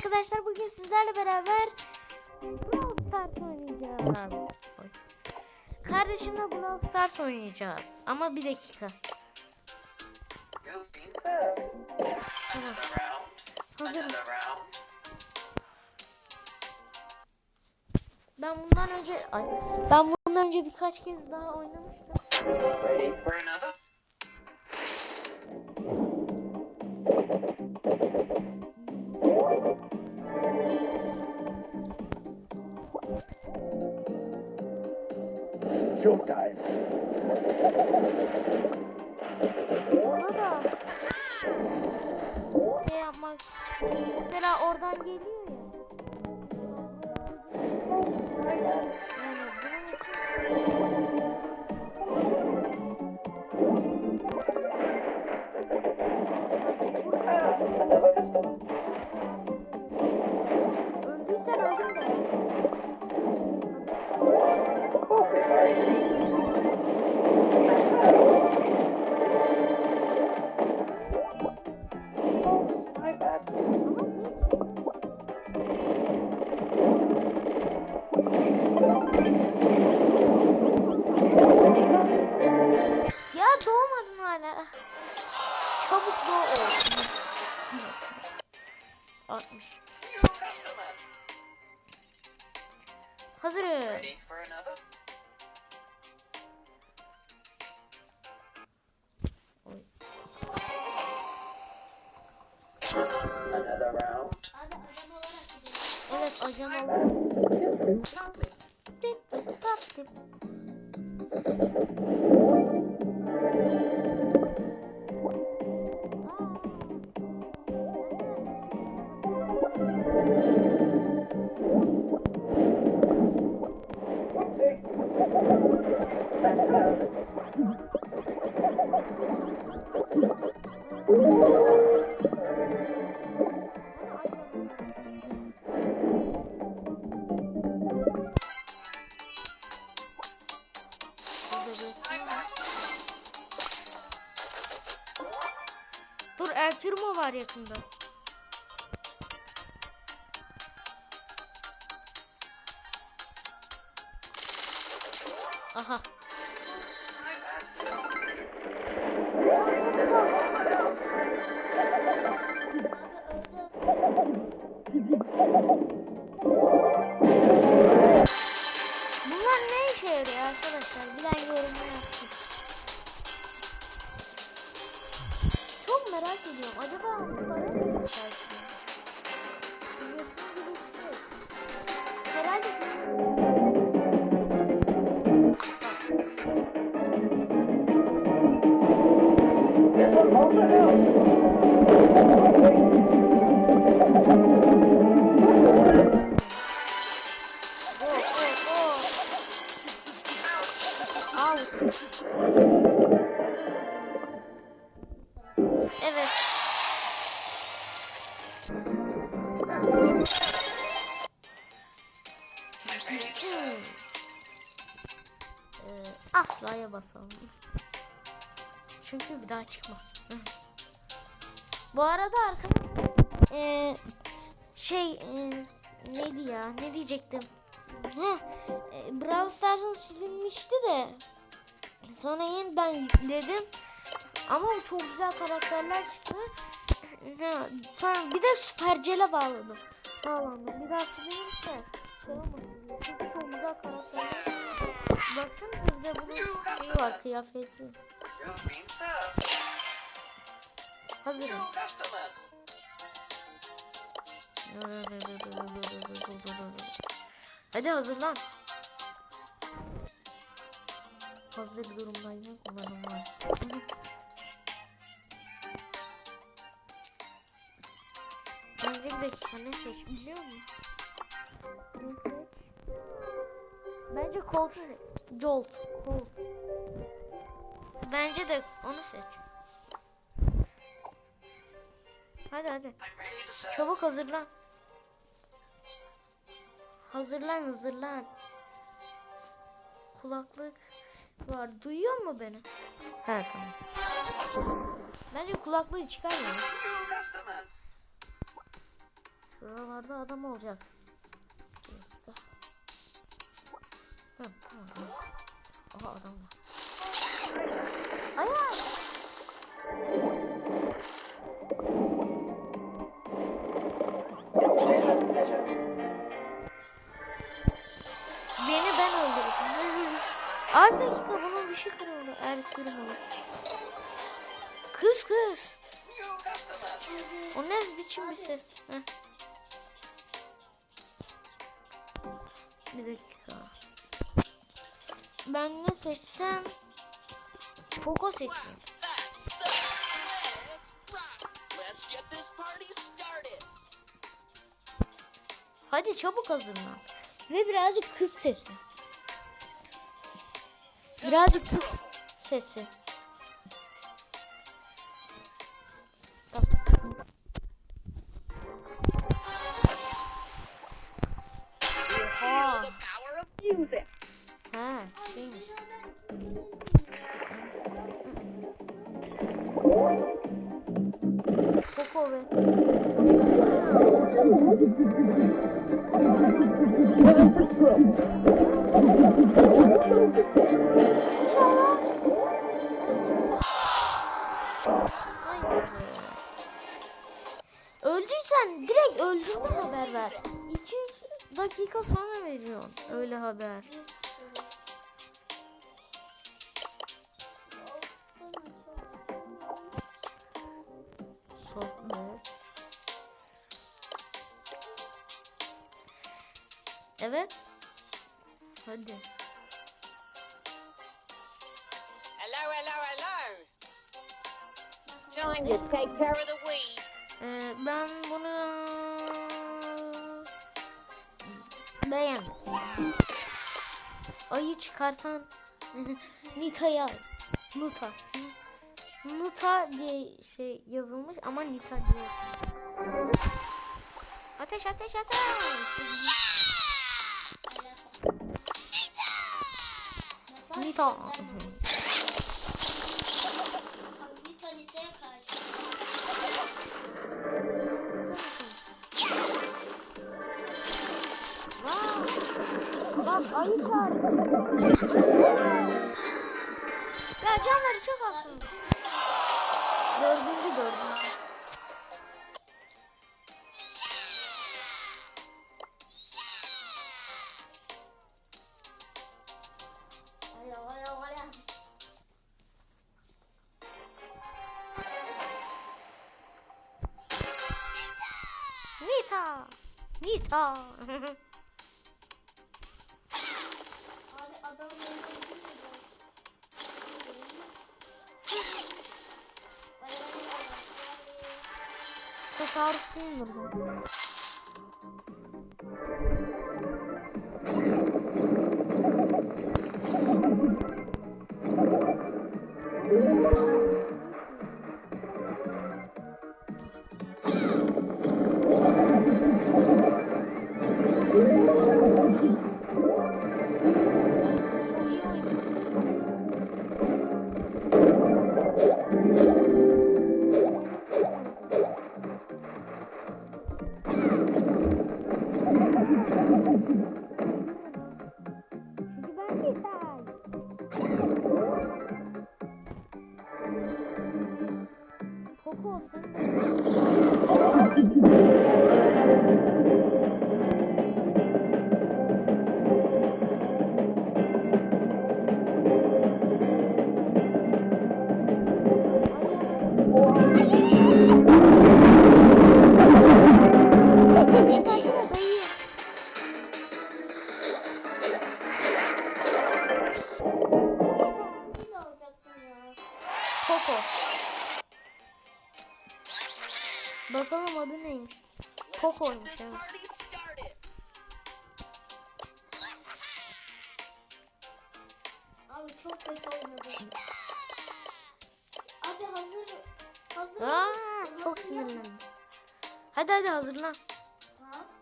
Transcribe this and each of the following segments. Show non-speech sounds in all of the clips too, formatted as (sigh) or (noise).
arkadaşlar bugün sizlerle beraber Brawl Stars oynayacağız. Oy. Kardeşimle Brawl Stars oynayacağız. Ama bir dakika. Tamam. Ben bundan önce ay, ben bundan önce birkaç kez daha oynamıştım. Showtime. Ona da. Şey yapmak? Mesela oradan geliyor Another round. Şey ee, neydi ya ne diyecektim? Heh, e, Brawl Stars'ım silinmişti de sonra yeniden yükledim ama çok güzel karakterler çıktı. Ha, sonra bir de Supercel'e bağladım. Bağlandım. Bir daha silinirse şey çok güzel karakterler. Baksana sizde bunun şeyi var kıyafeti. Hadi hazırlan. Hazır durumdayım. Umarım var. Önce bir dakika ne seç biliyor musun? Bence Colt. Jolt. Colt. Bence de onu seç. Hadi hadi. Çabuk hazırlan. Hazırlan hazırlan. Kulaklık var. Duyuyor mu beni? He tamam. Bence kulaklığı çıkar ya. Şuralarda adam olacak. Tamam, tamam. tamam. Aha adam var. Hayır. Kırıldı. Kız kız. O ne biçim bir ses? Heh. Bir dakika. Ben ne seçsem? Poco started. Hadi çabuk hazırlan. Ve birazcık kız sesi. Birazcık kız sesi. Tamam. Oha. The power of music. Ha, şeymiş. Koko ve direkt öldüğünde haber ver. 200 dakika sonra veriyorsun öyle haber. Sohbet. Evet. Hadi. Hello, hello, hello. Time to take care of the weeds. Ee, ben bunu beğen. Ayı çıkartan (laughs) Nita'ya Nuta. Nuta diye şey yazılmış ama Nita diye. Ateş ateş ateş. Nita. Ya canları çok az. Dördüncü dördüncü. Tasarrufluyumdur bu. Çünkü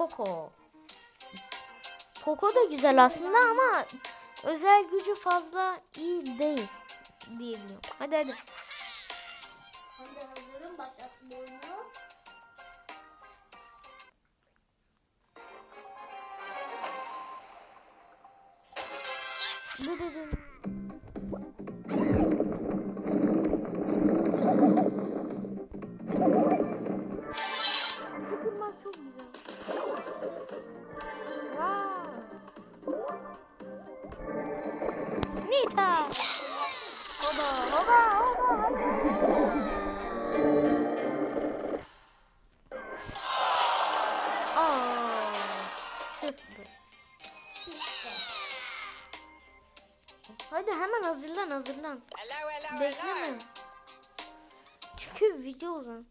Poco. Poco da güzel aslında ama özel gücü fazla iyi değil diyebiliyorum. Hadi hadi. Hadi hazırım başlat. Dı dı dı. Hoba hoba hoba. Be. Hadi hemen hazırlan hazırlan. Bekleme. Çünkü video uzun.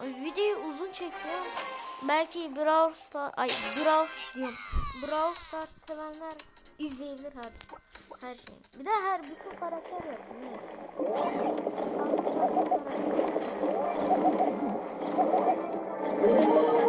Videoyu uzun çekiyor. Belki Brawl Star, ay Brawl diyorum. Brawl Stars sevenler izleyebilir her her şeyi. Bir de her bütün karakter yaptım. Evet.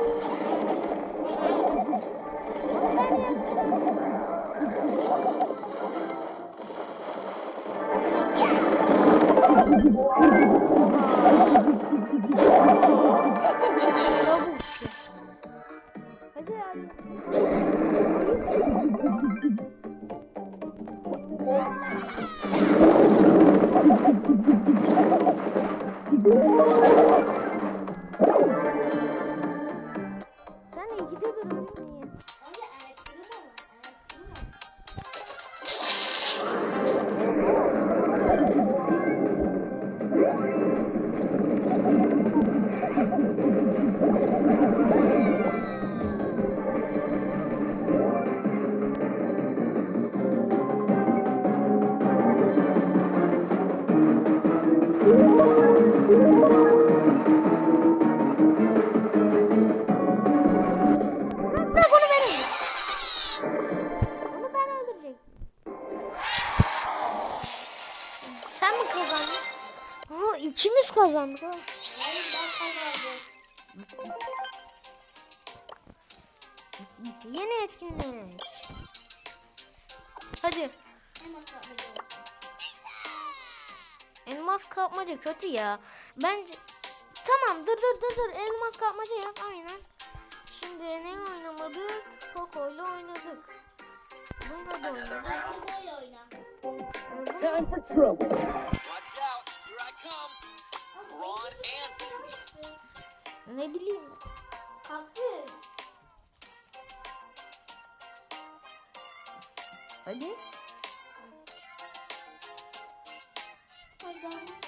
Kapmaca kötü ya. Bence tamam dur dur dur dur elmas kapmaca yap aynen. Şimdi ne oynamadık? Poco'yla oynadık. Bununla da oynadık. Time for trouble. Watch out. Here I come. Ron and Ne bileyim. Hadi. Kazanmışsın.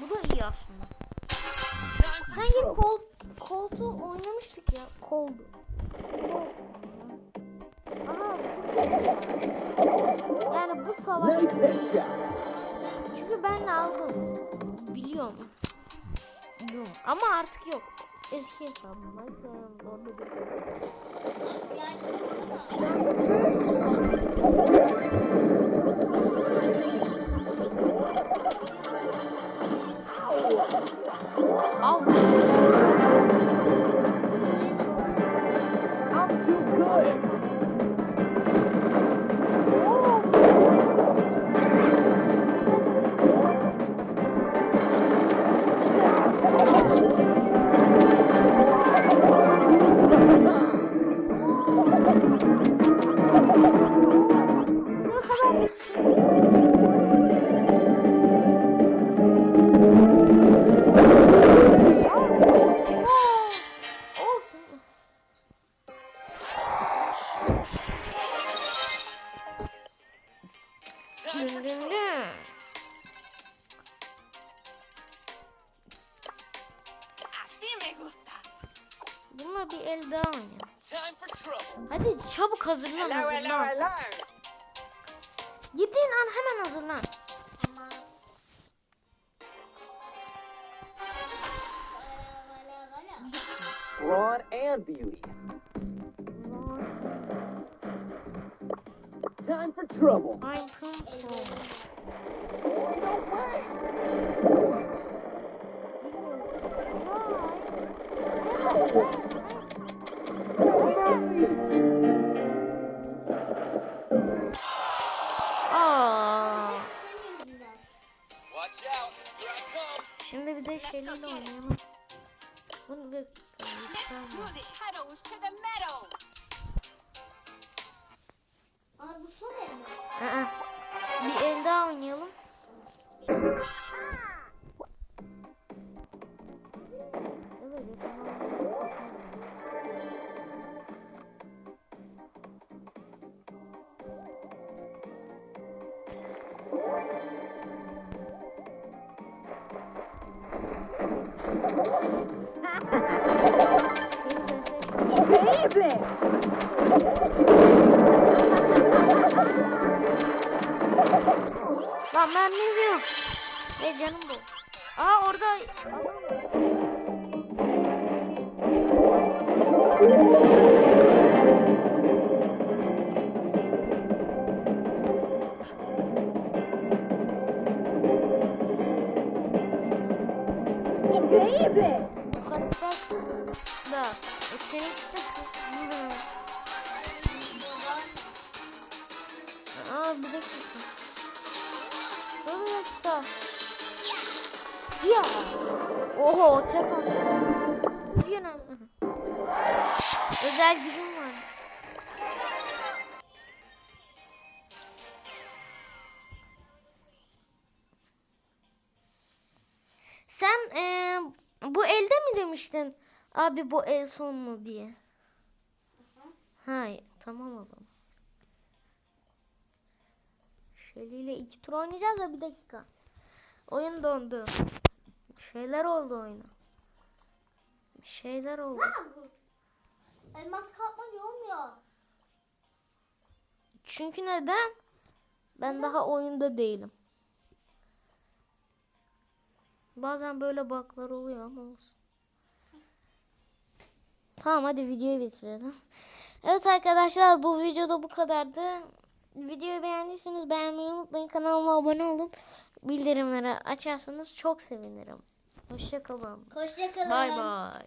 Bu da iyi aslında. Sanki kol, koltuğu oynamıştık ya. Koldu. Aha. Yani bu savaş. Çünkü ben de aldım. Biliyorum. Biliyorum. Ama artık yok. Eski hesabım. Çabuk hazırlan Hello, hello, hazırlan. hello. Gittiğin an hemen hazırlan. Ron and Beauty. Time for trouble. I'm from Ne diyorum? Ve canım bu. Aa orada bu Ya. Oho tek. Canım. Özel gücüm var. Sen eee, bu elde mi demiştin? Abi bu el son mu diye. Hayır. Tamam o zaman. Şöyle iki tur oynayacağız da bir dakika. Oyun dondu. Şeyler oldu oyuna. Bir şeyler oldu. Elmas kapmaca olmuyor. Çünkü neden? Ben daha oyunda değilim. Bazen böyle baklar oluyor ama olsun. Tamam hadi videoyu bitirelim. Evet arkadaşlar bu videoda bu kadardı. Videoyu beğendiyseniz beğenmeyi unutmayın. Kanalıma abone olup bildirimleri açarsanız çok sevinirim. Hoşçakalın. Hoşçakalın. Bay bay.